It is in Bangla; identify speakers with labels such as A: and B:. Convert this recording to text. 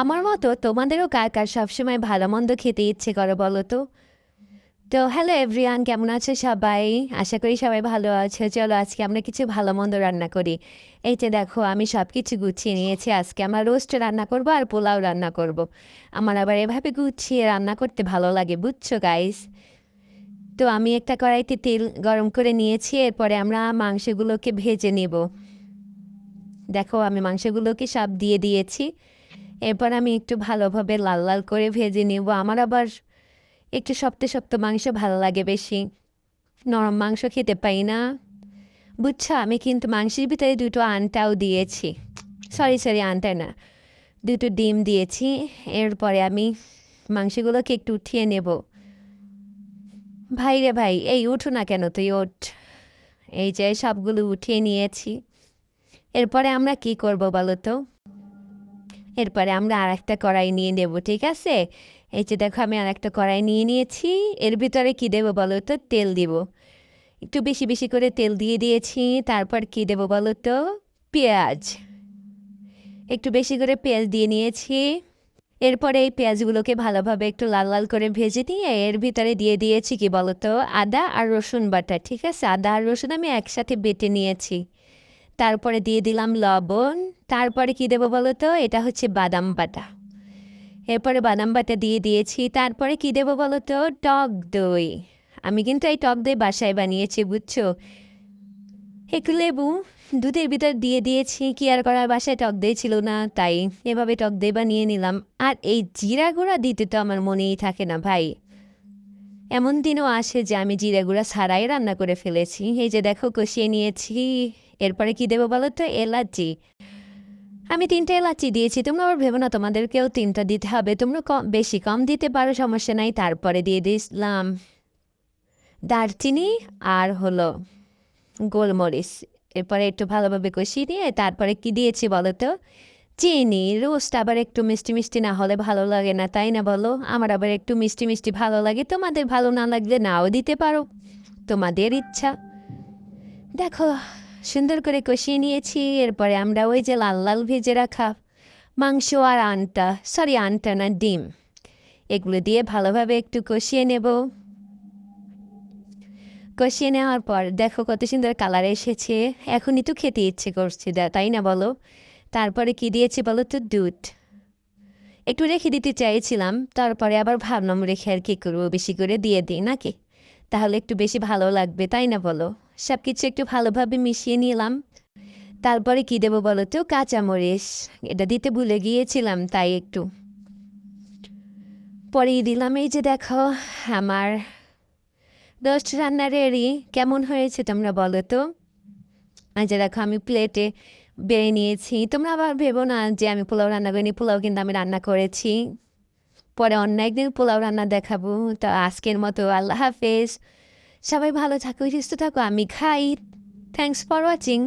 A: আমার মতো তোমাদেরও কার কার সবসময় ভালো মন্দ খেতে ইচ্ছে করে বলো তো? তো হ্যালো এভরিয়ান কেমন আছে সবাই? আশা করি সবাই ভালো আছে। চলো আজকে আমরা কিছু ভালো মন্দ রান্না করি। এই যে দেখো, আমি সব কিছু গুছিয়ে নিয়েছি। আজকে আমার রোস্ট রান্না করব আর পোলাও রান্না করব। আমার আবার এভাবে গুছিয়ে রান্না করতে ভালো লাগে, বুঝছ গাইস তো আমি একটা কড়াইতে তেল গরম করে নিয়েছি, এরপরে আমরা মাংসগুলোকে ভেজে নেব। দেখো, আমি মাংসগুলোকে সব দিয়ে দিয়েছি। এরপর আমি একটু ভালোভাবে লাল লাল করে ভেজে নেব। আমার আবার একটু শক্ত শক্ত মাংস ভালো লাগে বেশি। নরম মাংস খেতে পাই না। বুঝছ? আমি কিন্তু মাংসের ভিতরে দুটো আনটাও দিয়েছি। সরি সরি আনটা না। দুটো ডিম দিয়েছি। এরপরে আমি মাংসগুলোকে একটু উঠিয়ে নেব। ভাই রে ভাই, এই উঠো না কেন তুই? ওঠ। এই যে সবগুলো উঠিয়ে নিয়েছি। এরপরে আমরা কি করব বলো তো? এরপরে আমরা আর একটা কড়াই নিয়ে নেব, ঠিক আছে? এই যে দেখো, আমি আর একটা কড়াই নিয়ে নিয়েছি। এর ভিতরে কি দেবো বলো তো? তেল দিব। একটু বেশি বেশি করে তেল দিয়ে দিয়েছি। তারপর কি দেবো বলো তো? পেঁয়াজ। একটু বেশি করে পেঁয়াজ দিয়ে নিয়েছি। এরপরে এই পেঁয়াজগুলোকে ভালোভাবে একটু লাল লাল করে ভেজে দিয়ে এর ভিতরে দিয়ে দিয়েছি কি বলতো আদা আর রসুন বাটা, ঠিক আছে? আদা আর রসুন আমি একসাথে বেটে নিয়েছি। তারপরে দিয়ে দিলাম লবণ। তারপরে কি দেবো বলো তো? এটা হচ্ছে বাদাম বাটা। এরপরে বাদাম বাটা দিয়ে দিয়েছি। তারপরে কি দেবো বলো তো? টক দই। আমি কিন্তু এই টক দই বাসায় বানিয়েছি, বুঝছ? একটু লেবু। দুধের ভিতর দিয়ে দিয়েছি। কি আর করার? বাসায় টক দই ছিল না, তাই এভাবে টক দই বানিয়ে নিলাম। আর এই জিরা গুঁড়া দিতে তো আমার মনেই থাকে না ভাই। এমন দিনও আসে যে আমি জিরা গুঁড়া ছাড়াই রান্না করে ফেলেছি। এই যে দেখো, কষিয়ে নিয়েছি। এরপরে কি দেবো বলো তো? এলাচি। আমি তিনটা এলাচি দিয়েছি, তোমরা আবার ভেবো না, তোমাদেরকেও তিনটা দিতে হবে। তোমরা কম বেশি কম দিতে পারো, সমস্যা নাই, তারপরে দিয়ে দিয়েছিলাম দারচিনি আর হলো গোলমরিচ। এরপরে একটু ভালোভাবে কষিয়ে দিয়ে, তারপরে কি দিয়েছি বলো তো? চিনি, রোস্ট আবার একটু মিষ্টি মিষ্টি না হলে ভালো লাগে না, তাই না বলো? আমার আবার একটু মিষ্টি মিষ্টি ভালো লাগে, তোমাদের ভালো না লাগলে নাও দিতে পারো, তোমাদের ইচ্ছা। দেখো সুন্দর করে কষিয়ে নিয়েছি। এরপরে আমরা ওই যে লাল লাল ভেজে রাখা মাংস আর আনটা সরি আনটা না, ডিম, এগুলো দিয়ে ভালোভাবে একটু কষিয়ে নেব। কষিয়ে নেওয়ার পর দেখো কত সুন্দর কালার এসেছে। এখনই তো খেতে ইচ্ছে করছে তাই না বলো? তারপরে কি দিয়েছি বলো তো? দুধ। একটু রেখে দিতে চাইছিলাম, তারপরে আবার ভাবলাম রেখে আর কী করব, বেশি করে দিয়ে দিই নাকি? তাহলে একটু বেশি ভালো লাগবে, তাই না বলো? সব কিছু একটু ভালোভাবে মিশিয়ে নিলাম। তারপরে কি দেবো বলো তো? কাঁচামরিচ। এটা দিতে ভুলে গিয়েছিলাম, তাই একটু। পরেই দিলাম, এই যে দেখো, আমার রোস্ট রান্নার রেডি কেমন হয়েছে তোমরা বলো তো? আজ দেখো, আমি প্লেটে বেড়ে নিয়েছি। তোমরা আবার ভেবো না যে আমি পোলাও রান্না করিনি, পোলাও কিন্তু আমি রান্না করেছি। পরে অন্য একদিন পোলাও রান্না দেখাবো। তো আজকের মতো আল্লাহ হাফেজ। সবাই ভালো থাকো সুস্থ থাকো আমি খাই থ্যাংকস ফর ওয়াচিং